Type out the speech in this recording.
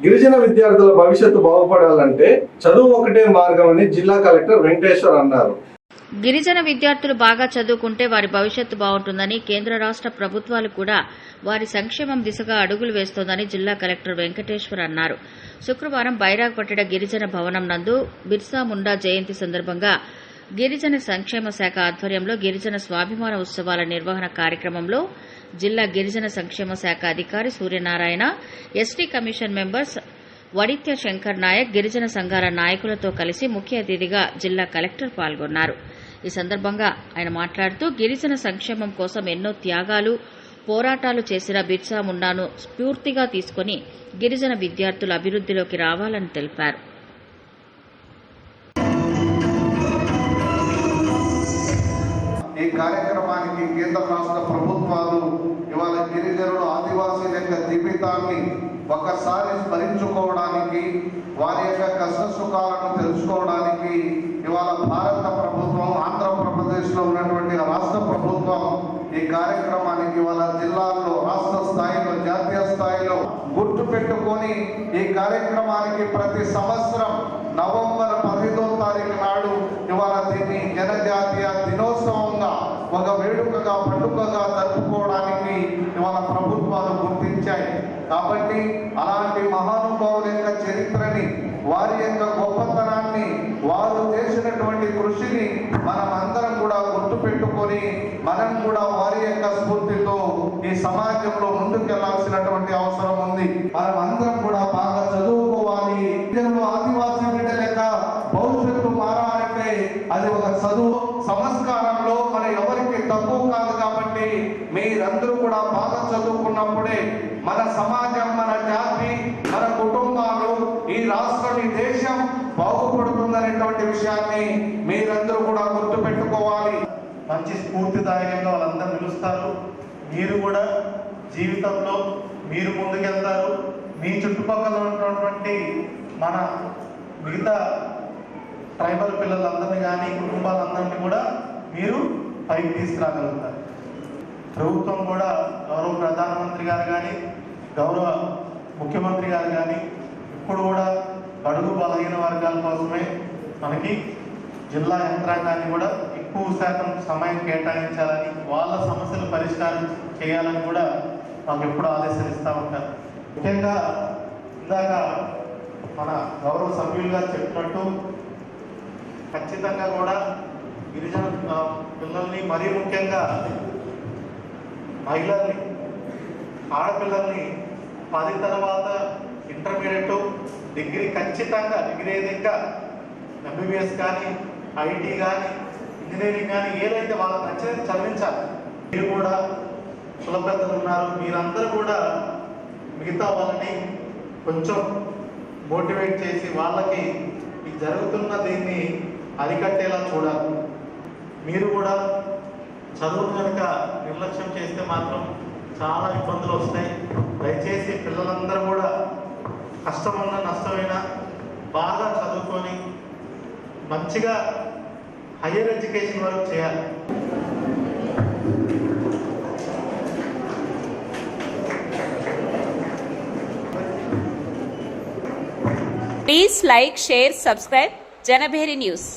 గిరిజన విద్యార్థుల భవిష్యత్తు బాగుపడాలంటే చదువు ఒకటే మార్గం అని జిల్లా కలెక్టర్ వెంకటేశ్వర్ అన్నారు. గిరిజన విద్యార్థులు బాగా చదువుకుంటే వారి భవిష్యత్తు బాగుంటుందని కేంద్ర రాష్ట ప్రభుత్వాలు కూడా వారి సంక్షేమం దిశగా అడుగులు వేస్తోందని జిల్లా కలెక్టర్ వెంకటేశ్వర్ అన్నారు. శుక్రవారం బైరాగ్పట్టణ గిరిజన భవనం నందు బిర్సా ముండా జయంతి సందర్భంగా గిరిజన సంక్షేమ శాఖ ఆధ్వర్యంలో గిరిజన స్వాభిమాన ఉత్సవాల నిర్వహణ కార్యక్రమంలో జిల్లా గిరిజన సంక్షేమ శాఖ అధికారి Suryanarayana ST commission members Vadithya Shankar Nayak గిరిజన సంఘాల నాయకులతో కలిసి ముఖ్య అతిథిగా జిల్లా కలెక్టర్ పాల్గొన్నారు. ఈ సందర్భంగా ఆయన మాట్లాడుతూ గిరిజన సంక్షేమం కోసం ఎన్నో త్యాగాలు పోరాటాలు చేసిన బిర్సా మున్నాను స్ఫూర్తిగా తీసుకుని గిరిజన విద్యార్థులు అభివృద్దిలోకి రావాలని తెలిపారు. జీవితాన్ని ఒకసారి స్మరించుకోవడానికి వారి యొక్క కష్ట సుఖాలను తెలుసుకోవడానికి ఇవాళ భారత ప్రభుత్వం ఆంధ్రప్రదేశ్లో ఉన్నటువంటి రాష్ట్ర ప్రభుత్వం ఈ కార్యక్రమానికి ఇవాళ జిల్లాల్లో రాష్ట్ర స్థాయిలో జాతీయ స్థాయిలో గుర్తు పెట్టుకొని ఈ కార్యక్రమానికి ప్రతి సంవత్సరం నవంబర్ పదిహేదో తారీఖు నాడు ఇవాళ దీన్ని జనజాతీయ దినోత్సవంగా ఒక వేడుకగా పండుగగా జరుపుకోవడానికి ఇవాళ ప్రభుత్వాలు గుర్తించాయి కాబట్టి అలాంటి మహానుభావుల యొక్క చరిత్రని వారి యొక్క గొప్పతనాన్ని వారు చేసినటువంటి కృషిని మనం అందరం కూడా గుర్తు పెట్టుకొని మనం కూడా వారి యొక్క స్ఫూర్తితో ఈ సమాజంలో ముందుకెళ్ళాల్సినటువంటి అవసరం ఉంది. మనం అందరం అది ఒక చదువు సంస్కారంలో మన ఎవరికి తక్కువ కాదు కాబట్టి మీరందరూ కూడా బాగా చదువుకున్నప్పుడే మన సమాజం మన జాతి మన కుటుంబాలు ఈ రాష్ట్రం ఈ దేశం బాగుపడుతుందనేటువంటి విషయాన్ని మీరందరూ కూడా గుర్తు పెట్టుకోవాలి మంచి స్ఫూర్తిదాయకంగా వాళ్ళందరూ నిలుస్తారు మీరు కూడా జీవితంలో మీరు ముందుకెళ్తారు. మీ చుట్టుపక్కల ఉన్నటువంటి మన మిగతా ట్రైబల్ పిల్లలందరినీ కానీ కుటుంబాలందరినీ కూడా మీరు పైకి తీసుకురాగలుగుతారు. ప్రభుత్వం కూడా గౌరవ ప్రధానమంత్రి గారు కానీ గౌరవ ముఖ్యమంత్రి గారు కానీ ఇప్పుడు కూడా బడుగు బలహీన వర్గాల కోసమే మనకి జిల్లా యంత్రాంగాన్ని కూడా ఎక్కువ శాతం సమయం కేటాయించాలని వాళ్ళ సమస్యలు పరిష్కారం చేయాలని కూడా మాకు ఎప్పుడు ఆదేశాలు ఇస్తూ ఉంటారు. ముఖ్యంగా ఇందాక మన గౌరవ సభ్యులుగా చెప్పినట్టు ఖచ్చితంగా కూడా గిరిజన పిల్లల్ని మరీ ముఖ్యంగా మహిళల్ని ఆడపిల్లల్ని పది తర్వాత ఇంటర్మీడియట్ డిగ్రీ ఖచ్చితంగా డిగ్రీ అయితే ఇంకా ఎంబీబీఎస్ కానీ ఐటీ కానీ ఇంజనీరింగ్ కానీ ఏదైతే వాళ్ళకి నచ్చేది చదివించాలి. మీరు కూడా సులభతలు ఉన్నారు. మీరందరూ కూడా మిగతా వాళ్ళని కొంచెం మోటివేట్ చేసి వాళ్ళకి ఈ జరుగుతున్న దీన్ని అరికట్టేలా చూడాలి. మీరు కూడా చదువు కనుక నిర్లక్ష్యం చేస్తే మాత్రం చాలా ఇబ్బందులు వస్తాయి. దయచేసి పిల్లలందరూ కూడా కష్టమన్నా నష్టమైనా బాగా చదువుకొని మంచిగా హయ్యర్ ఎడ్యుకేషన్ వరకు చేయాలి. Please like share subscribe Janabheri news